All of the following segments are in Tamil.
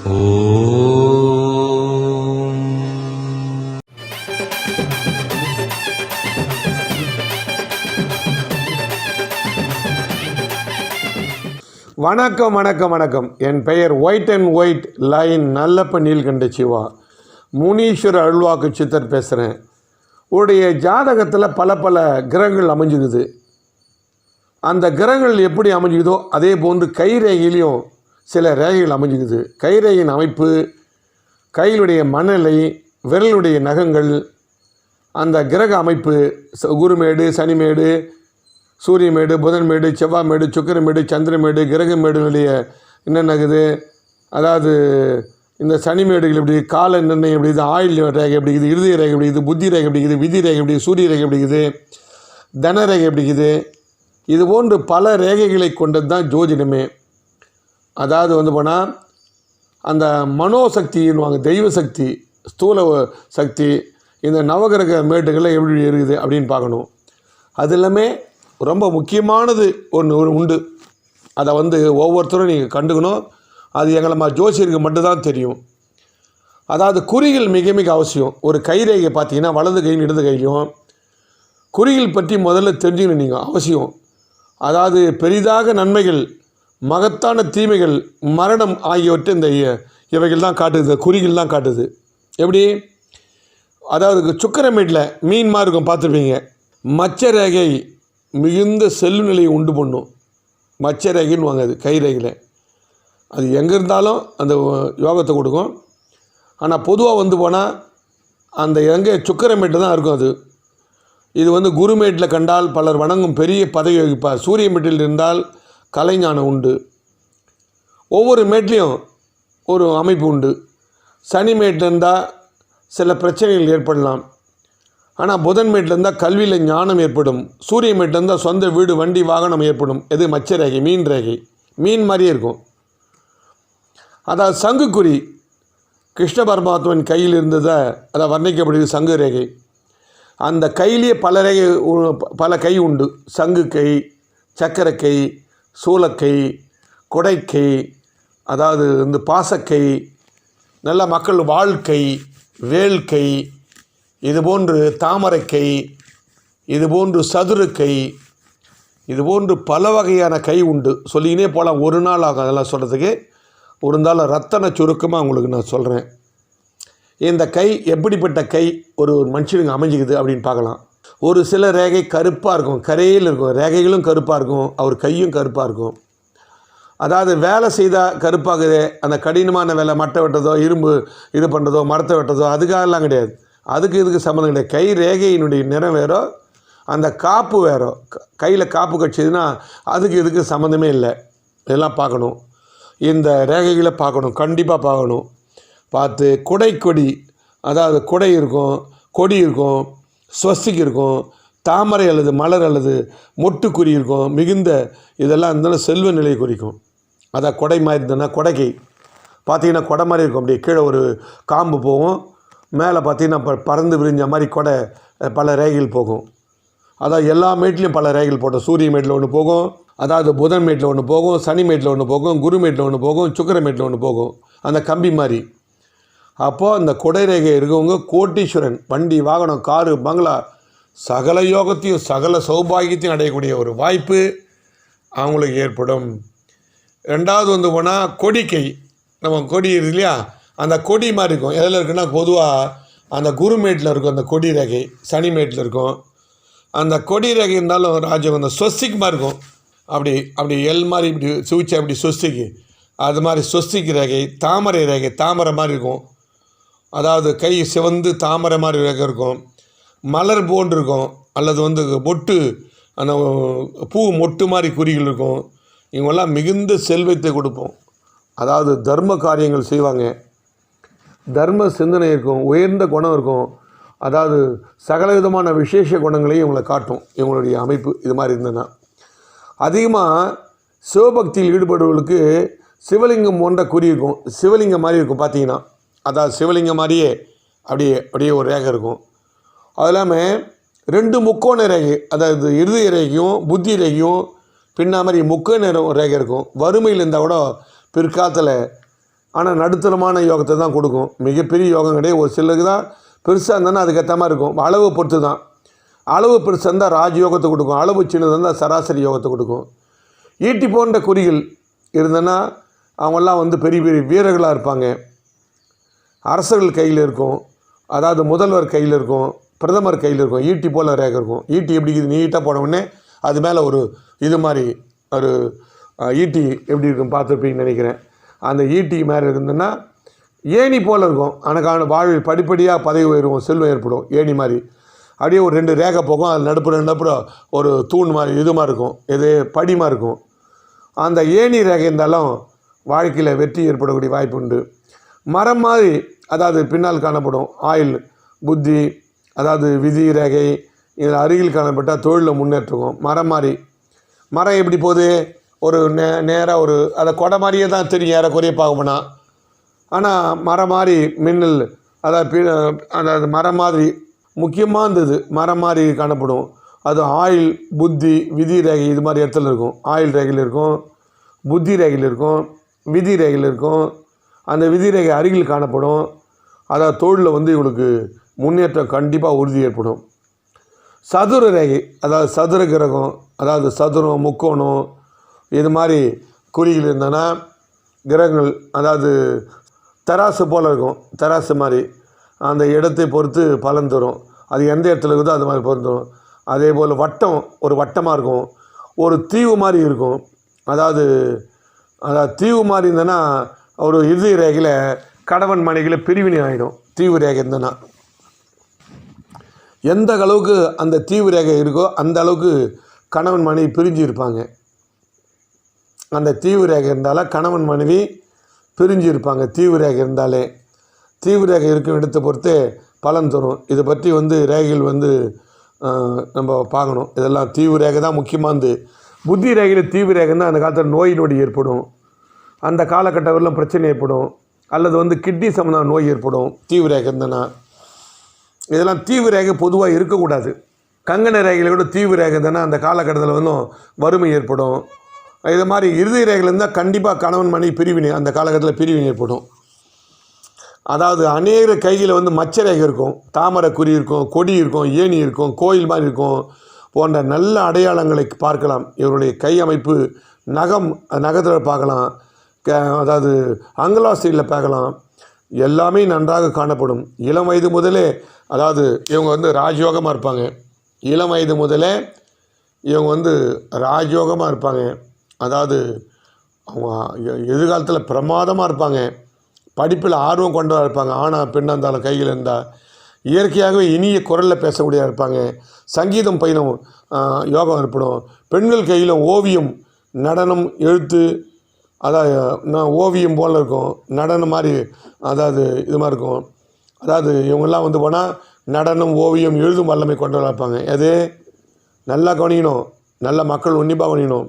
வணக்கம் வணக்கம் வணக்கம். என் பெயர் white and white line Nallappa Neelkanda Siva. Muneeswara அருள்வாக்கு சித்தர் பேசுகிறேன் உடைய ஜாதகத்தில் பல பல கிரகங்கள் அமைஞ்சுக்குது. அந்த கிரகங்கள் எப்படி அமைஞ்சுக்குதோ அதே போன்று கைரேகையிலையும் சில ரேகைகள் அமைஞ்சுக்குது. கைரேகையின் அமைப்பு கையிலுடைய மணலை விரலுடைய நகங்கள் அந்த கிரக அமைப்பு ச- குருமேடு சனிமேடு சூரியமேடு புதன்மேடு செவ்வாய்மேடு சுக்கிரமேடு சந்திரமேடு கிரகமேடுகளுடைய என்னென்னகுது அதாவது இந்த சனிமேடுகள் எப்படி கால நிர்ணயம் எப்படி இது ஆயுள் ரேகை எப்படி இருக்குது? இறுதி ரேகை எப்படி இது புத்தி ரேகை எப்படி இருக்குது? விதி ரேகை எப்படி சூரிய ரேகை எப்படி இருக்குது? தன ரேகை எப்படி இருக்குது? இது போன்று பல ரேகைகளை கொண்டது தான் ஜோதிடமே. அதாவது வந்து போனால் அந்த மனோசக்தின்னுவாங்க தெய்வ சக்தி ஸ்தூல சக்தி இந்த நவகிரக மேட்டுகளில் எப்படி இருக்குது அப்படின்னு பார்க்கணும். அது எல்லாமே ரொம்ப முக்கியமானது ஒன்று உண்டு. அதை வந்து ஒவ்வொருத்தரும் நீங்கள் கண்டுக்கணும். அது எங்களை மாதிரி ஜோசியருக்கு மட்டும்தான் தெரியும். அதாவது குறிகள் மிக மிக அவசியம். ஒரு கைரேகை பார்த்தீங்கன்னா வலது கையும் இடது கையிலையும் குறிகள் பற்றி முதல்ல தெரிஞ்சுக்கணும் நீங்கள் அவசியம். அதாவது பெரிதாக நன்மைகள் மகத்தான தீமைகள் மரணம் ஆகியவற்றை இந்த இவைகள் தான் காட்டுது குறிகள் தான் காட்டுது. எப்படி? அதாவது சுக்கரமேட்டில் மீன் மாதிரி இருக்கும் பார்த்துருப்பீங்க. மச்ச ரேகை மிகுந்த செல்வ நிலையை உண்டு பண்ணும். மச்ச ரேகைன்னு வாங்க அது கை ரேகையில் அது எங்கே இருந்தாலும் அந்த யோகத்தை கொடுக்கும். ஆனால் பொதுவாக வந்து போனால் அந்த எங்கே சுக்கரமேட்டு தான் இருக்கும் அது. இது வந்து குருமேட்டில் கண்டால் பலர் வணங்கும் பெரிய பதவி வகிப்பார். சூரிய மேட்டில் இருந்தால் கலைஞானம் உண்டு. ஒவ்வொரு மேட்லேயும் ஒரு அமைப்பு உண்டு. சனி மேட்டில் இருந்தால் சில பிரச்சனைகள் ஏற்படலாம். ஆனால் புதன் மேட்டில் இருந்தால் கல்வியில் ஞானம் ஏற்படும். சூரிய மேட்டில் இருந்தால் சொந்த வீடு வண்டி வாகனம் ஏற்படும். எது? மச்ச ரேகை மீன் ரேகை. மீன் மாதிரியே இருக்கும். அதாவது சங்குக்குறி கிருஷ்ண பரமாத்மன் கையில் இருந்ததை அதை வர்ணிக்கப்படுது சங்கு ரேகை. அந்த கையிலேயே பல ரேகை பல கை உண்டு. சங்கு கை சக்கரை கை சூலக்கை கொடைக்கை அதாவது இந்த பாசக்கை நல்ல மக்கள் வாழ்க்கை வேல்கை இது போன்று தாமரைக்கை இது போன்று சதுரக்கை இது போன்று பல வகையான கை உண்டு. சொல்லிக்கினே போகலாம் ஒரு நாள் ஆகும் அதெல்லாம் சொல்கிறதுக்கு ஒரு நாள் ரத்தன சுருக்கமாக உங்களுக்கு நான் சொல்கிறேன் இந்த கை எப்படிப்பட்ட கை ஒரு ஒரு மனுஷனுக்கு அமைஞ்சிக்குது அப்படின்னு பார்க்கலாம். ஒரு சில ரேகை கருப்பாக இருக்கும். கரையில் இருக்கும். ரேகைகளும் கருப்பாக இருக்கும். அவர் கையும் கருப்பாக இருக்கும். அதாவது வேலை செய்தால் கருப்பாகுது அந்த கடினமான வேலை மட்டை வெட்டதோ இரும்பு இது பண்ணுறதோ மரத்தை வெட்டதோ அதுக்காகலாம் கிடையாது. அதுக்கு இதுக்கு சம்மந்தம் கிடையாது. கை ரேகையினுடைய நிறம் வேறோ அந்த காப்பு வேறோ கையில் காப்பு கட்சிதுன்னா அதுக்கு இதுக்கு சம்மந்தமே இல்லை. இதெல்லாம் பார்க்கணும். இந்த ரேகைகளை பார்க்கணும். கண்டிப்பாக பார்க்கணும். பார்த்து குடை கொடி அதாவது குடை இருக்கும் கொடி இருக்கும் ஸ்வஸ்திக்கு இருக்கும் தாமரை அல்லது மலர் அல்லது மொட்டுக்குறி இருக்கும் மிகுந்த இதெல்லாம் இருந்தாலும் செல்வ நிலையை குறிக்கும். அதான் கொடை மாதிரி இருந்ததுன்னா கொடைக்கை பார்த்தீங்கன்னா கொடை மாதிரி இருக்கும். அப்படியே கீழே ஒரு காம்பு போகும். மேலே பார்த்தீங்கன்னா ப பறந்து விரிஞ்ச மாதிரி கொடை பல ரேகைகள் போகும். அதான் எல்லா மேட்லேயும் பல ரேகைகள் போட்டோம். சூரிய மேட்டில் ஒன்று போகும். அதாவது புதன் மேட்டில் ஒன்று போகும். சனி மேட்டில் ஒன்று போகும். குரு மேட்டில் ஒன்று போகும். சுக்கர மேட்டில் ஒன்று போகும். அந்த கம்பி மாதிரி. அப்போது அந்த குடை ரேகை இருக்கவங்க கோட்டீஸ்வரன் வண்டி வாகனம் காரு பங்களா சகல யோகத்தையும் சகல சௌபாகியத்தையும் அடையக்கூடிய ஒரு வாய்ப்பு அவங்களுக்கு ஏற்படும். ரெண்டாவது வந்து போனால் கொடிக்கை. நம்ம கொடி இருக்கு இல்லையா? அந்த கொடி மாதிரி இருக்கும். எதில் இருக்குன்னா பொதுவாக அந்த குருமேட்டில் இருக்கும் அந்த கொடி ரேகை சனிமேட்டில் இருக்கும். அந்த கொடி ரேகை இருந்தாலும் ராஜம் அந்த சொஸ்திக் மாதிரி இருக்கும். அப்படி அப்படி எல் மாதிரி இப்படி சுவிச்சு அப்படி சொஸ்திக்கு. அது மாதிரி சொஸ்திக் ரேகை தாமரை ரேகை தாமரை மாதிரி இருக்கும். அதாவது கை சிவந்து தாமரை மாதிரி இருக்கும். மலர் போன்றிருக்கும். அல்லது வந்து மொட்டு அந்த பூ மொட்டு மாதிரி குறிகள் இருக்கும். இவங்கெல்லாம் மிகுந்த செல்வத்தை கொடுப்போம். அதாவது தர்ம காரியங்கள் செய்வாங்க. தர்ம சிந்தனை இருக்கும். உயர்ந்த குணம் இருக்கும். அதாவது சகல விதமான விசேஷ குணங்களையும் இவங்களை காட்டும். இவங்களுடைய அமைப்பு இது மாதிரி இருந்ததுன்னா. அதிகமாக சிவபக்தியில் ஈடுபடுவர்களுக்கு சிவலிங்கம் போன்ற குறி இருக்கும். சிவலிங்கம் மாதிரி இருக்கும். பார்த்தீங்கன்னா அதாவது சிவலிங்கம் மாதிரியே அப்படியே அப்படியே ஒரு ரேகை இருக்கும். அது இல்லாமல் ரெண்டு முக்கோண ரேகை அதாவது இருதய ரேகையும் புத்தி ரேகையும் பின்னா மாதிரி முக்கோண ரேகை இருக்கும். வறுமையில் இருந்தால் கூட பிற்காலத்தில் ஆனால் நடுத்தரமான யோகத்தை தான் கொடுக்கும். மிகப்பெரிய யோகம் கிடையாது. ஒரு சிலருக்கு தான் பெருசாக இருந்தாலும் அதுக்கேற்ற மாதிரி இருக்கும். அளவு பொறுத்து தான். அளவு பெருசாக இருந்தால் ராஜயோகத்தை கொடுக்கும். அளவு சின்னதாக இருந்தால் சராசரி யோகத்தை கொடுக்கும். ஈட்டி போன்ற குறிகள் இருந்தனா அவங்கெல்லாம் வந்து பெரிய பெரிய வீரர்களாக இருப்பாங்க. அரசர்கள் கையில் இருக்கும். அதாவது முதல்வர் கையில் இருக்கும். பிரதமர் கையில் இருக்கும். ஈட்டி போல் ரேகை இருக்கும். ஈட்டி எப்படி இது நீட்டாக போன உடனே அது மேலே ஒரு இது மாதிரி ஒரு ஈட்டி எப்படி இருக்கும் பார்த்துருப்பீங்கன்னு நினைக்கிறேன். அந்த ஈட்டி மாதிரி இருந்ததுன்னா ஏணி போல் இருக்கும். எனக்கான வாழ்வில் படிப்படியாக பதவி உயர்வும் செல்வம் ஏற்படும். ஏணி மாதிரி. அப்படியே ஒரு ரெண்டு ரேகை போகும். அது நடுப்புற நடுப்புற ஒரு தூண் மாதிரி இது மாதிரி இருக்கும். இது படிமாக இருக்கும். அந்த ஏணி ரேகை இருந்தாலும் வாழ்க்கையில் வெற்றி ஏற்படக்கூடிய வாய்ப்பு உண்டு. மரம் மாதிரி அதாவது பின்னால் காணப்படும் ஆயில் புத்தி அதாவது விதி ரேகை இதில் அருகில் காணப்பட்டால் தொழிலில் முன்னேற்றுக்கும் மரம் மாதிரி. மரம் எப்படி போகுது? ஒரு நே நேராக ஒரு அதை கொடை மாதிரியே தான் தெரியும் ஏறக்குறைய பார்க்கணும்னா ஆனால் மரம் மாதிரி மின்னல் அதாவது அதாவது மரம் மாதிரி முக்கியமாக இருந்தது மரம் மாதிரி காணப்படும். அது ஆயில் புத்தி விதி ரேகை இது மாதிரி இடத்துல இருக்கும். ஆயில் ரேகையில் இருக்கும் புத்தி ரேகையில் இருக்கும் விதி ரேகையில் இருக்கும். அந்த விதிரேகை அருகில் காணப்படும். அதாவது தொழிலில் வந்து இவங்களுக்கு முன்னேற்றம் கண்டிப்பாக உறுதி ஏற்படும். சதுர ரேகை அதாவது சதுர கிரகம் அதாவது சதுரம் முக்கோணம் இது மாதிரி குறிகள் இருந்தோன்னா கிரகங்கள் அதாவது தராசு போல் இருக்கும் தராசு மாதிரி. அந்த இடத்தை பொறுத்து பலன் தரும். அது எந்த இடத்துல இருக்குதோ அது மாதிரி பொருந்தும் அதே போல் வட்டம் ஒரு வட்டமாக இருக்கும். ஒரு தீவு மாதிரி இருக்கும். அதாவது அதாவது தீவு மாதிரி இருந்ததுன்னா ஒரு இறுதி ரேகையில் கணவன் மனைவியில் பிரிவினை ஆகிடும் தீவு ரேகை இருந்ததுன்னா. எந்த அளவுக்கு அந்த தீவு ரேகை இருக்கோ அந்த அளவுக்கு கணவன் மனைவி பிரிஞ்சு இருப்பாங்க. அந்த தீவு ரேகை இருந்தால கணவன் மனைவி பிரிஞ்சு இருப்பாங்க. தீவு ரேகை இருந்தாலே. தீவு ரேகை இருக்கும் இடத்தை பொறுத்து பலன் தரும். இதை பற்றி வந்து ரேகைகள் வந்து நம்ம பார்க்கணும். இதெல்லாம் தீவு ரேகை தான் முக்கியமானது. புத்தி ரேகையில் தீவு ரேகைன்னா அந்த காலத்தில் நோய் நொடி ஏற்படும். அந்த காலகட்டங்களில் பிரச்சனை ஏற்படும். அல்லது வந்து கிட்னி சம்மந்தமான நோய் ஏற்படும். தீவு ரேகை இருந்தனா இதெல்லாம் தீவு ரேகை பொதுவாக இருக்கக்கூடாது. கங்கண ரேகையில் கூட தீவு ரேகை தானே அந்த காலகட்டத்தில் வந்து வறுமை ஏற்படும். இது மாதிரி இறுதி ரேகையில் இருந்தால் கண்டிப்பாக கணவன் மனைவி பிரிவினை அந்த காலகட்டத்தில் பிரிவினை ஏற்படும். அதாவது அநேக கையில் வந்து மச்ச ரேகை இருக்கும். தாமரை குறி இருக்கும் கொடி இருக்கும் ஏணி இருக்கும் கோயில் மாதிரி இருக்கும் போன்ற நல்ல அடையாளங்களை பார்க்கலாம். இவருடைய கை அமைப்பு நகம் நகத்தில் பார்க்கலாம். அதாவது அங்கலாஸ்திரியில் பார்க்கலாம். எல்லாமே நன்றாக காணப்படும். இளம் வயது முதலே அதாவது இவங்க வந்து ராஜயோகமாக இருப்பாங்க. இளம் வயது முதலே இவங்க வந்து ராஜயோகமாக இருப்பாங்க. அதாவது அவங்க எ- எதிர்காலத்தில் பிரமாதமாக இருப்பாங்க. படிப்பில் ஆர்வம் கொண்டவராக இருப்பாங்க. ஆனால் பெண்ணாக இருந்தாலும் கையில் இருந்தால் இயற்கையாகவே இனிய குரலில் பேசக்கூடியதாக இருப்பாங்க. சங்கீதம் பயிலும் யோகம் ஏற்படும். பெண்கள் கையிலும் ஓவியம் நடனம் எழுத்து அதாவது நான் ஓவியம் போல் இருக்கும். நடனம் மாதிரி அதாவது இது மாதிரி இருக்கும். அதாவது இவங்கெல்லாம் வந்து போனால் நடனம் ஓவியம் எழுதும் வல்லமை கொண்டு இருப்பாங்க. எது? நல்லா கவனிக்கணும். நல்ல மக்கள் உன்னிப்பாக கவனிக்கணும்.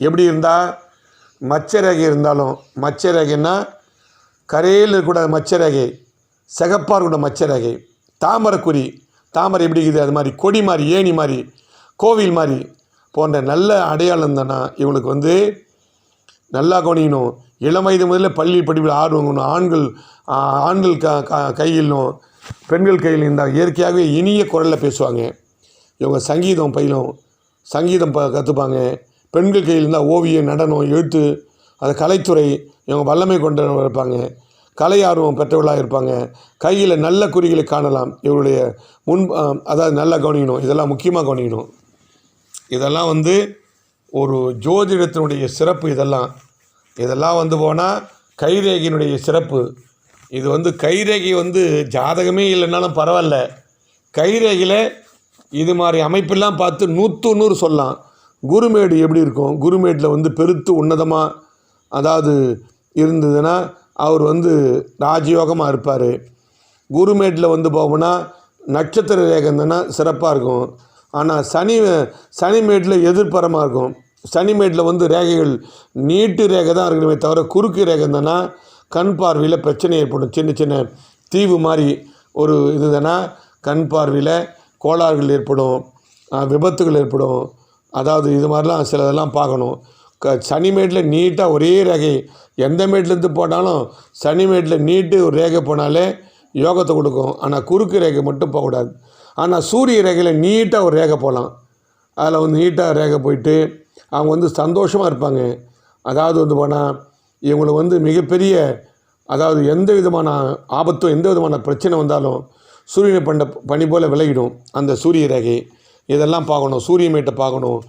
எப்படி இருந்தால் மச்ச ரேகை இருந்தாலும் மச்ச ரேகைன்னா கரையில் இருக்கக்கூடாது மச்ச ரேகை சிகப்பாக இருக்கக்கூட மச்ச ரேகை தாமரைக்குறி தாமரை எப்படி இருக்குது? அது மாதிரி கொடி மாதிரி ஏணி மாதிரி கோவில் மாதிரி போன்ற நல்ல அடையாளம் தானே இவங்களுக்கு வந்து நல்லா கவனிக்கணும். இளம் வயது முதல்ல பள்ளி படிப்பில் ஆர்வம் ஆண்கள் ஆண்கள் க க கையிலும் பெண்கள் கையில் இருந்தால் இயற்கையாகவே இனிய குரலில் பேசுவாங்க. இவங்க சங்கீதம் பயிலும் சங்கீதம் ப கற்றுப்பாங்க பெண்கள் கையில் இருந்தால் ஓவியம் நடனம் எழுத்து அது கலைத்துறை இவங்க வல்லமை கொண்டவர்கள் இருப்பாங்க. கலை ஆர்வம் பெற்றவர்களாக இருப்பாங்க. கையில் நல்ல குறிகளை காணலாம். இவருடைய முன் அதாவது நல்லா கவனிக்கணும். இதெல்லாம் முக்கியமாக கவனிக்கணும். இதெல்லாம் வந்து ஒரு ஜோதிடத்தினுடைய சிறப்பு இதெல்லாம். இதெல்லாம் வந்து போனால் கைரேகையினுடைய சிறப்பு. இது வந்து கைரேகை வந்து ஜாதகமே இல்லைன்னாலும் பரவாயில்ல. கைரேகையில் இது மாதிரி அமைப்பெல்லாம் பார்த்து நூற்று நூறு சொல்லலாம். குருமேடு எப்படி இருக்கும்? குருமேடில் வந்து பெருத்து உன்னதமாக அதாவது இருந்ததுன்னா அவர் வந்து ராஜயோகமாக இருப்பார். குருமேட்டில் வந்து போகணும்னா நட்சத்திர ரேகம் இருந்ததுன்னா சிறப்பாக இருக்கும். ஆனால் சனி சனிமேட்டில் எதிர்பரமாக இருக்கும். சனிமேட்டில் வந்து ரேகைகள் நீட்டு ரேகை தான் இருக்கணுமே தவிர குறுக்கு ரேகை இருந்ததுன்னா கண் பார்வையில் பிரச்சனை ஏற்படும். சின்ன சின்ன தீவு மாதிரி ஒரு இதுதானா கண் பார்வையில் கோளாறுகள் ஏற்படும். விபத்துகள் ஏற்படும். அதாவது இது மாதிரிலாம் சிலதெல்லாம் பார்க்கணும். க சனிமேட்டில் நீட்டாக ஒரே ரேகை எந்த மேட்லேருந்து போனாலும் சனிமேட்டில் நீட்டு ஒரு ரேகை போனாலே யோகத்தை கொடுக்கும். ஆனால் குறுக்கு ரேகை மட்டும் போகக்கூடாது. ஆனால் சூரிய ரேகையில் நீட்டாக ஒரு ரேகை போகலாம் அதில் வந்து நீட்டாக ரேகை போயிட்டு அவங்க வந்து சந்தோஷமாக இருப்பாங்க. அதாவது வந்து போனால் இவங்களுக்கு வந்து மிகப்பெரிய அதாவது எந்த விதமான ஆபத்தும் எந்த விதமான பிரச்சனை வந்தாலும் சூரியனை பண்ண பனி போல் விலகிடும் அந்த சூரிய ரேகை. இதெல்லாம் பார்க்கணும் சூரிய மேட்டை பார்க்கணும்.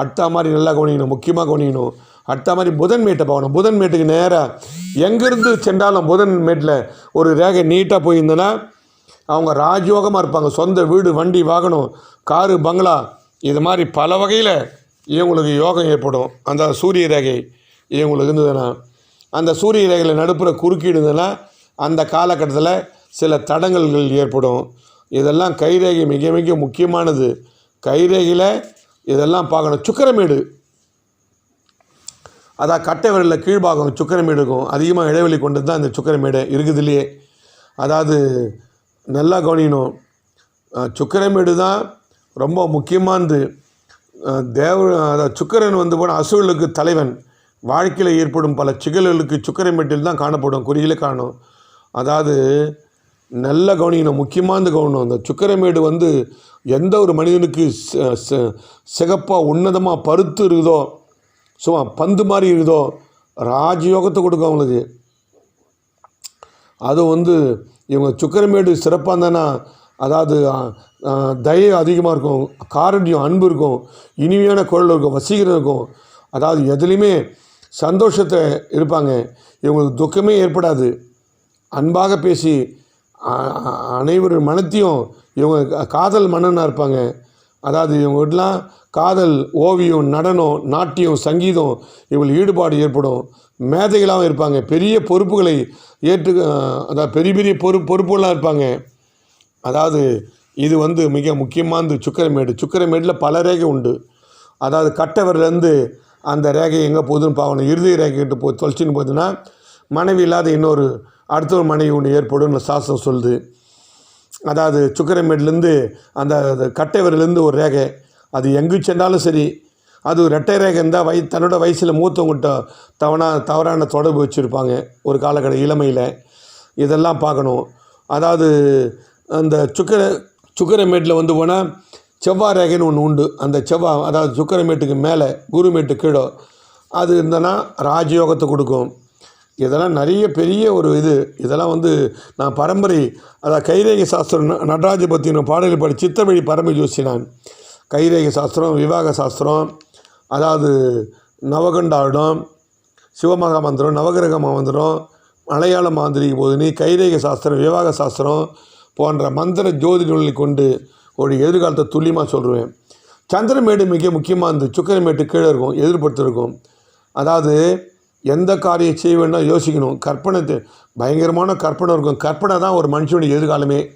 அடுத்த மாதிரி நல்லா கவனிக்கணும் முக்கியமாக கவனிக்கணும். அடுத்த மாதிரி புதன் மேட்டை பார்க்கணும். புதன் மேட்டுக்கு நேராக எங்கேருந்து சென்றாலும் புதன் மேட்டில் ஒரு ரேகை நீட்டாக போயிருந்தேன்னா அவங்க ராஜயோகமாக இருப்பாங்க. சொந்த வீடு வண்டி வாகனம் காரு பங்களா. இது மாதிரி பல வகையில் இவங்களுக்கு யோகம் ஏற்படும். அந்த சூரிய ரேகை இவங்களுக்கு இருந்ததுன்னா அந்த சூரிய ரேகையில் நடுப்புற குறுக்கிடுதுன்னா அந்த காலகட்டத்தில் சில தடங்கல்கள் ஏற்படும். இதெல்லாம் கைரேகை மிக மிக முக்கியமானது. கைரேகையில் இதெல்லாம் பார்க்கணும். சுக்கரமேடு. அதான் கட்டை விரலில் கீழ்பாகம் சுக்கரமேடு இருக்கும். அதிகமாக இடைவெளி கொண்டு தான் இந்த சுக்கரமேடு. இருக்குதுலையே அதாவது நல்லா கவனிக்கணும். சுக்கரமேடு தான் ரொம்ப முக்கியமானது. தேவ அதாவது வந்து போனால் அசுரலுக்கு தலைவன். வாழ்க்கையில் ஏற்படும் பல சிக்கல்களுக்கு சுக்கரமேட்டில் தான் காணப்படும் குறியில காணும் அதாவது நல்ல கவனிக்கணும் முக்கியமானது கவனம் அந்த சுக்கரமேடு வந்து எந்த ஒரு மனிதனுக்கு ச- ச- சிகப்பாக உன்னதமாக பருத்து இருக்குதோ சும்மா பந்து மாதிரி இருக்குதோ ராஜயோகத்தை கொடுக்கும் அவங்களுக்கு. அது வந்து இவங்க சுக்கரமேடு சிறப்பாக இருந்தானா? அதாவது தயம் அதிகமாக இருக்கும் காரண்யம் அன்பு இருக்கும் இனிமையான குரல் இருக்கும் வசீகரம் இருக்கும். அதாவது எதுலேயுமே சந்தோஷத்தை இருப்பாங்க. இவங்களுக்கு துக்கமே ஏற்படாது. அன்பாக பேசி அனைவரும் அனைவர் மனத்தையும் இவங்க காதல் மன்னனாக இருப்பாங்க. அதாவது இவங்கெல்லாம் காதல் ஓவியம் நடனம் நாட்டியம் சங்கீதம் இவங்களுக்கு ஈடுபாடு ஏற்படும். மேதைகளாகவும் இருப்பாங்க. பெரிய பொறுப்புகளை ஏற்று அதாவது பெரிய பெரிய பொறு பொறுப்புகளாக இருப்பாங்க. அதாவது இது வந்து மிக முக்கியமானது சுக்கரமேடு. சுக்கரமேடில் பல ரேகை உண்டு. அதாவது கட்டவர்லேருந்து அந்த ரேகை எங்கே போகுதுன்னு பார்க்கணும். இறுதி ரேகைக்கிட்ட போ தொலைச்சின்னு போகுதுன்னா மனைவி இல்லாத இன்னொரு அடுத்த ஒரு மனைவி ஒன்று ஏற்படும் சாஸ்திரம் சொல்லுது. அதாவது சுக்கரமேட்லேருந்து அந்த அது கட்டைவரிலேருந்து ஒரு ரேகை. அது எங்கு சென்றாலும் சரி அது ரெட்டை ரேகை இருந்தால் வய தன்னோட வயசில் மூத்தவங்ககிட்ட தவணா தவறான தொடர்பு வச்சுருப்பாங்க ஒரு காலக்கட இளமையில். இதெல்லாம் பார்க்கணும். அதாவது அந்த சுக்கர சுக்கரமேட்டில் வந்து போனால் செவ்வாய் ரேகைன்னு ஒன்று உண்டு. அந்த செவ்வாய் அதாவது சுக்கரமேட்டுக்கு மேலே குருமேட்டு கீழே அது இருந்தனா ராஜயோகத்தை கொடுக்கும். இதெல்லாம் நிறைய பெரிய ஒரு இது. இதெல்லாம் வந்து நான் பரம்பரை அதாவது கைரேகை சாஸ்திரம் ந- நடராஜ பற்றின பாடல்கள் படி சித்தவழி பரம்பரை ஜோசி நான் கைரேகை சாஸ்திரம் விவாக சாஸ்திரம் அதாவது நவகண்டாடம் சிவமகா மந்திரம் நவகிரக மந்திரம் மலையாள மாந்திரிக போதினி கைரேக சாஸ்திரம் விவாக சாஸ்திரம் போன்ற மந்திர ஜோதி நூல்களை கொண்டு ஒரு எதிர்காலத்தை துல்லியமாக சொல்லுவேன் சந்திரமேடு மிக முக்கியமாக இருந்து சுக்கரமேட்டு கீழே இருக்கும் எதிர்படுத்திருக்கும் அதாவது எந்த காரியம் செய்ய வேண்டாம் யோசிக்கணும். கற்பனை பயங்கரமான கற்பனை இருக்கும். கற்பனை தான் ஒரு மனுஷனுடைய எதிர்காலமே.